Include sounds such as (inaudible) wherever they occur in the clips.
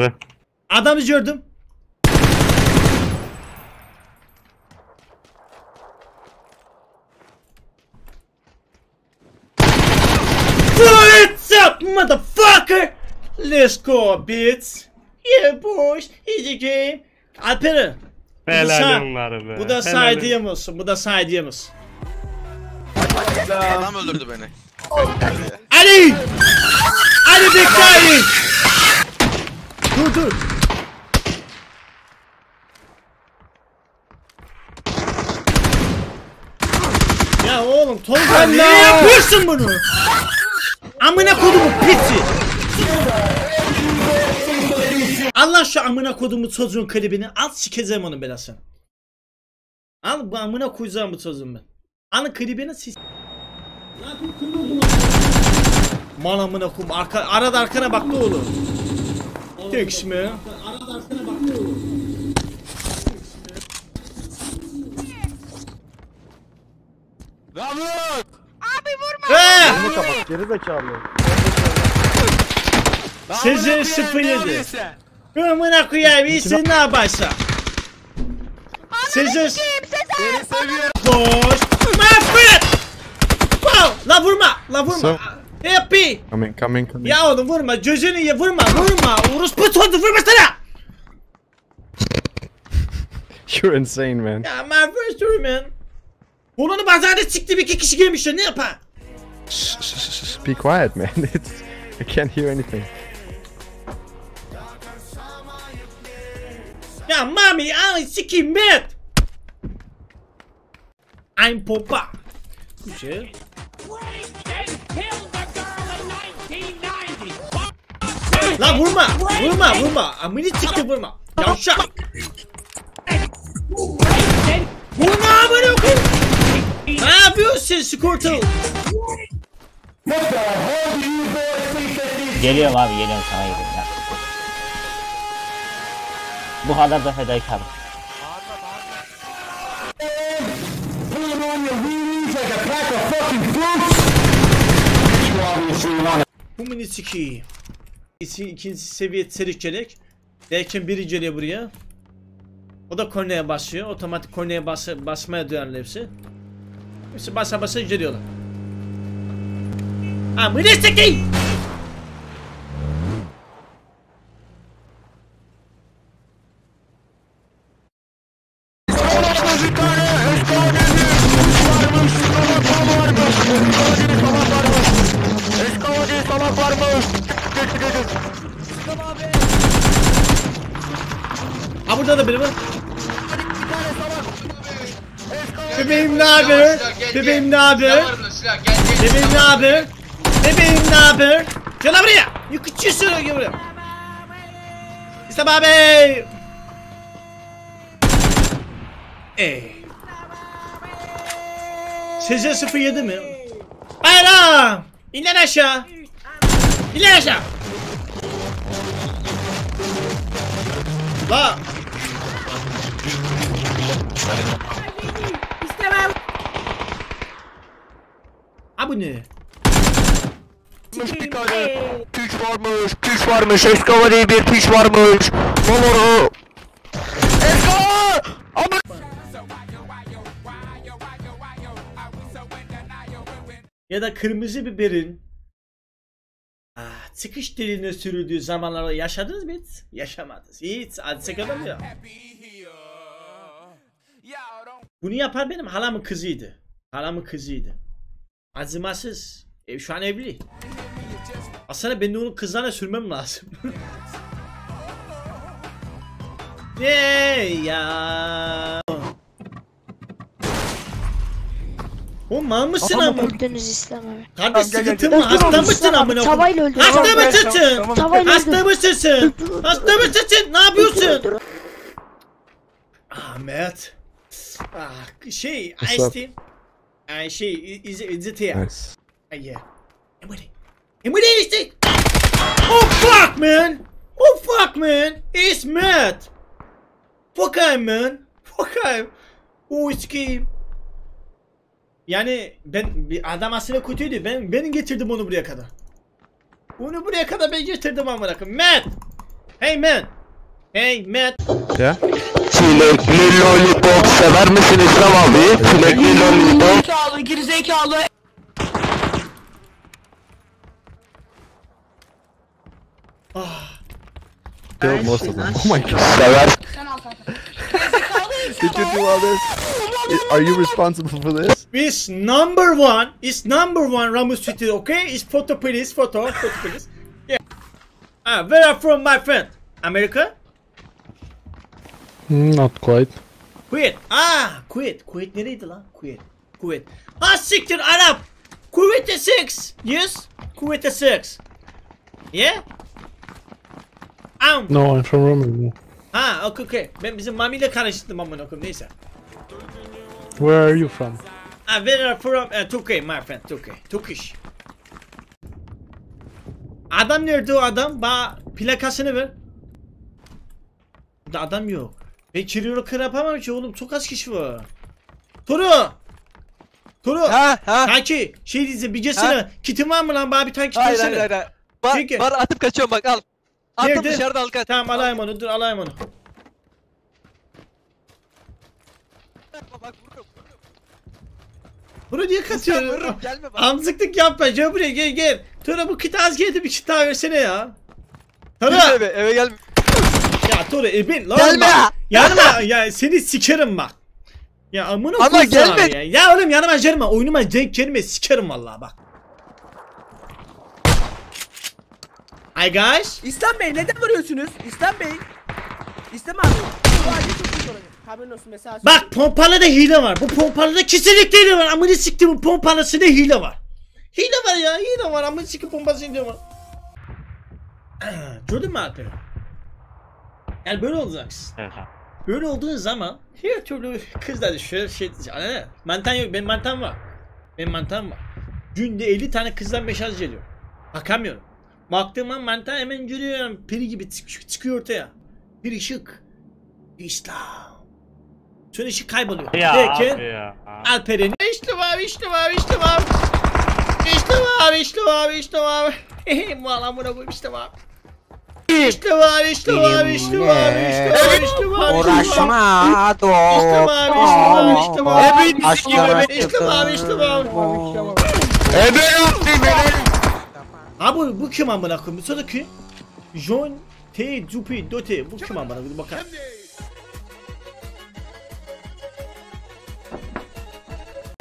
Ve- Adamı gördüm. What's up motherfucker? Let's go bitch. Yeah boys. Easy game. Alperen. Bu da Helal sağ- onları be. Bu da Helal. saydığım olsun. Bu da saydığım olsun. Adam öldürdü beni. Ali! Ali bekle Ali! Dur dur. Ya oğlum Tolga niye yapıyorsun bunu? Amına kodumu piti. Allah şu amına kodumu çocuğun klibini al sikeceğim onun belasını. Al bu amına koyacağım bu çocuğun ben. Alın klibini siz. Mal amına kum arka arada arkana baktı oğlum. Tekşme. Arada arkana baktı oğlum. Ne yapıyorsun? He! Bunu kapat geri zekalı. Sizin 07. Amına koyayım iyisin ne yaparsa. Sizin Seni seviyorum. boş. Mahvet. Wow! La vurma, la vurma. So- Happy. Coming coming coming. Ya oğlum vurma, gözünü ye vurma, vurma. Orospu çocuğu vurma sana. (laughs) You're insane man. Ya my first story man. Oğlunu pazarda çıktı bir iki kişi gelmişler ne yapar? Be quiet man. (laughs) It's I can't hear anything. Ya mami ay sikeyim ben. I'm Popa. Güzel. La vurma, vurma, vurma. Amını çıktı vurma. Yavşak. Vurma amına koyayım. Ne yapıyorsun Squirtle? Geliyorum abi geliyorum sana geliyorum. ya. Bu kadar da fedakar. Bu mini siki. İki, ikinci seviye serikçelik. Derken biri geliyor buraya. O da korneye basıyor. Otomatik korneye bas basmaya duyarlı hepsi. Hepsi basa basa geliyorlar. Ha mini Ha burada da biri var. Bebeğim ne haber? Bebeğim ne haber? Bebeğim ne haber? Bebeğim ne haber? Gel buraya. Yıkıcısın gel buraya. İslam abi. Ey. Sizce 07 mi? Bayram. İn lan aşağı. İn lan aşağı. La. Ha bu ne? Bir tane piç varmış, piç varmış, Eskava diye bir piç varmış. Momoru. Eskava! Ama Ya da kırmızı biberin ah, çıkış diline sürüldüğü zamanlarda yaşadınız mı hiç? Yaşamadınız. Hiç. Hadise ya. Bunu yapar benim halamın kızıydı. Halamın kızıydı. Acımasız. E, şu an evli. Aslında ben de onun kızlarına sürmem lazım. (laughs) ne ya? O mal mısın ama? Öldünüz İslam abi. Kardeş Tamam, gel, sıkıntın gel, mı? Hasta mısın amına tavayla öldürün. Hasta mısın sen? Hasta mısın sen? Hasta mısın sen? Ne yapıyorsun? Ahmet. Ah şey, What's? Ice Team. Ay şey, is is it here? Nice. Ay yeah. Emre. Emre işte. Oh fuck man. Oh fuck man. It's Matt. Fuck him man. Fuck him. Oh it's game. Yani ben bir adam aslında kötüydü. Ben ben getirdim onu buraya kadar. Onu buraya kadar ben getirdim amına koyayım. Matt. Hey man. Hey man. Yeah? Çilekli lollipop sever misin İslam abi? Çilekli lollipop. Zekalı, gerizekalı. Killed most of them. Oh my god. Sever. Did you do all this? Are you responsible for this? Is number one. Is number one Ramus Twitter. Okay. Is photo please. Photo. Photo please. Yeah. Ah, where are from my friend? America? Not quite. Kuwait. Ah, Kuwait. Kuwait nereydi lan? Kuwait. Kuwait. Ha siktir Arap. Kuvvet'te 6. Yes. Kuvvet'te 6. Yeah? Am. No, I'm from Romania. Ha, okay, okay. Ben bizim Mami ile karıştırdım amına koyayım. Neyse. Where are you from? Ah, where are from? Uh, Turkey, my friend. Turkey. Turkish. Adam nerede o adam? Ba plakasını ver. Burada adam yok. Ben Kirilo kır yapamam ki oğlum. Çok az kişi var. Toru! Toru! Ha ha. Kanki şey diyeceğim bir gelsene. Kitin var mı lan? Bana bir tane kit Hayır versene. hayır hayır. Var, Çünkü- var atıp kaçıyorum bak al. Attım Nerede? dışarıda al kaç. Tamam alayım onu. Dur alayım onu. Bak vururum. Bunu niye Vururum katıyorsun? gelme bak. Amzıklık yapma. Gel buraya gel gel. Tora bu kit az geldi bir kit daha versene ya. Tora. eve eve gelme. Ya Tora ebe lan Gelme bak. ya. Yanıma ya seni sikerim bak. Ya amına Ama gelme. Ya. ya oğlum yanıma gelme. Oyunuma denk gelme sikerim vallahi bak. Hi guys. İslam Bey neden vuruyorsunuz? İslam Bey. İslam abi. Bak pompalıda hile var. Bu pompalıda kesinlikle hile var. Amına siktim bu pompalısında hile var. Hile var ya hile var. Amına siktim pompasında var. (clears throat) Gördün mü Alper? Yani böyle olacaksın. Böyle olduğun zaman her türlü kızlar şöyle şey mı? Mantan yok benim mantam var. Benim mantam var. Günde 50 tane kızdan mesaj geliyor. Bakamıyorum. Baktığım an mantan hemen görüyorum. Peri gibi çık- çıkıyor ortaya. Bir ışık. İslam. Sonra ışık kayboluyor. Ya Derken abi ya. Alper'in işte var işte var işte var. İşte var işte var işte var. Valla (laughs) buna koyayım işte var. İşte var işte var işte var işte var işte var. Uğraşma İşte var işte var işte var. İşte var işte var. Ebe yaptı beni. Ha bu, kim amına koyayım? Sonra kim? John T. Zupi Dote. Bu kim amına koyayım? Bakar.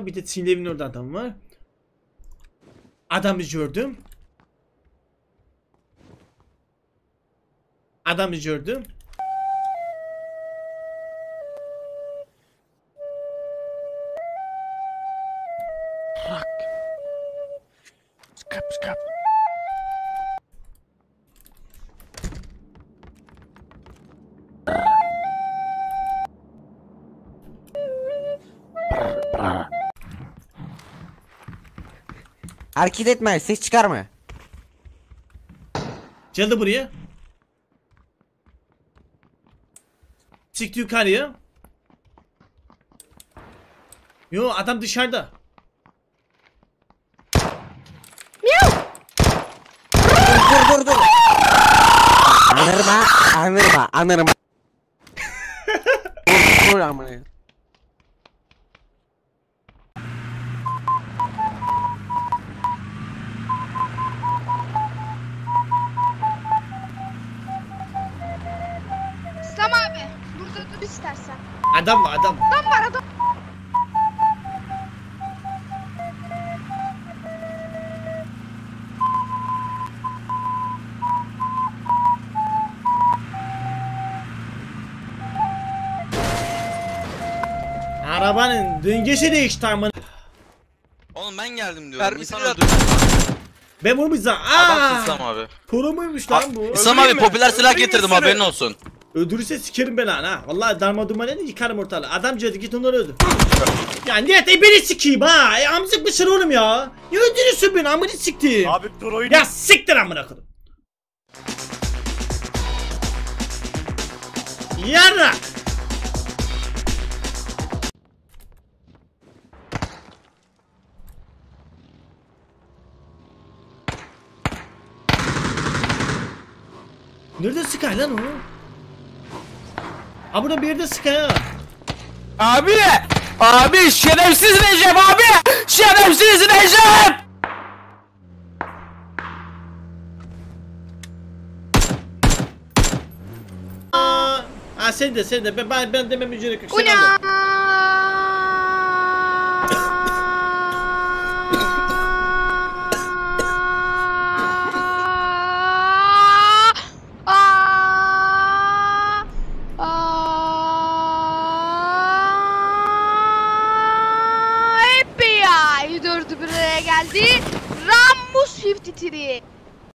Bir de Çinli evin orada adam var. Adamı gördüm. Adamı gördüm. Hareket etme, ses çıkarma. Geldi buraya. Çıktı yukarıya. Yo adam dışarıda. Dur dur dur. Anırma, anırma, anırma. (laughs) Dur, dur amına. İslam abi burada dur istersen. Adam var adam. Adam var adam. Arabanın döngesi değişti amına. Oğlum ben geldim diyorum. Mermisi İnsan yok. öldürdü. Ben bunu bize Adamsın aaa. İslam abi. Pro muymuş lan bu? İslam abi popüler silah getirdim haberin olsun. Öldürürse sikerim ben lan ha. Vallahi darma duman edin yıkarım ortalığı. Adam cadı git onları öldür. ya niyet e beni sikeyim ha. E, amcık mısın oğlum ya? Ne öldürüyorsun beni amını siktim. Abi dur oyunu. Ya siktir amına koydum. Yarrak. Nerede Sky lan o? Ha burada bir yerde Sky ha. Abi! Abi şerefsiz Recep abi! Şerefsiz Recep! Aa, ha sen de sen de ben ben, demem gerek yok. Sen Ulan. al.